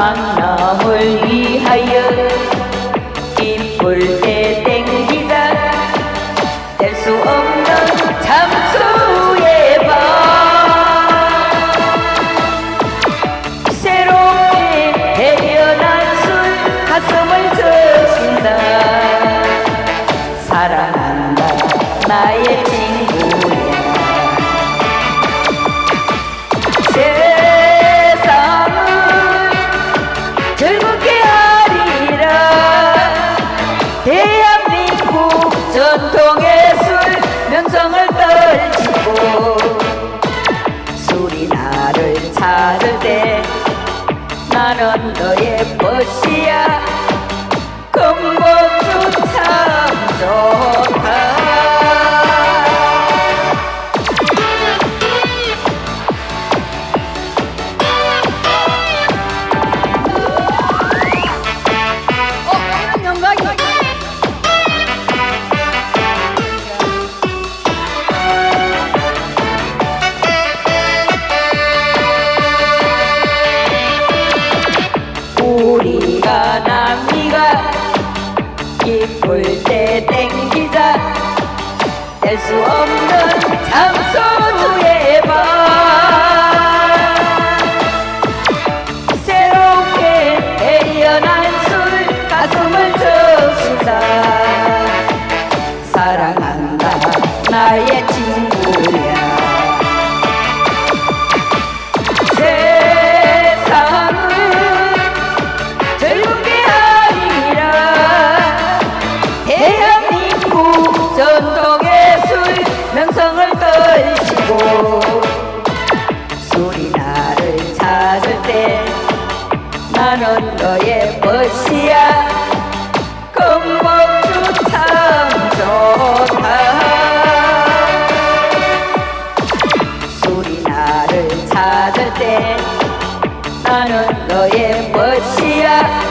만남을 위하여 이쁠 때 땡기다 뗄 수 없는 잠 전통예술 명성을 떨치고 술이 나를 찾을 때 나는 너의 벗이야. 금복주 참 좋다 이쁠 때 땡기자. 뗄수 없는 잠소 하고 술이 나를 찾을 때 나는 너의 멋이야. 건복주 참 좋다. 술이 나를 찾을 때 나는 너의 멋이야.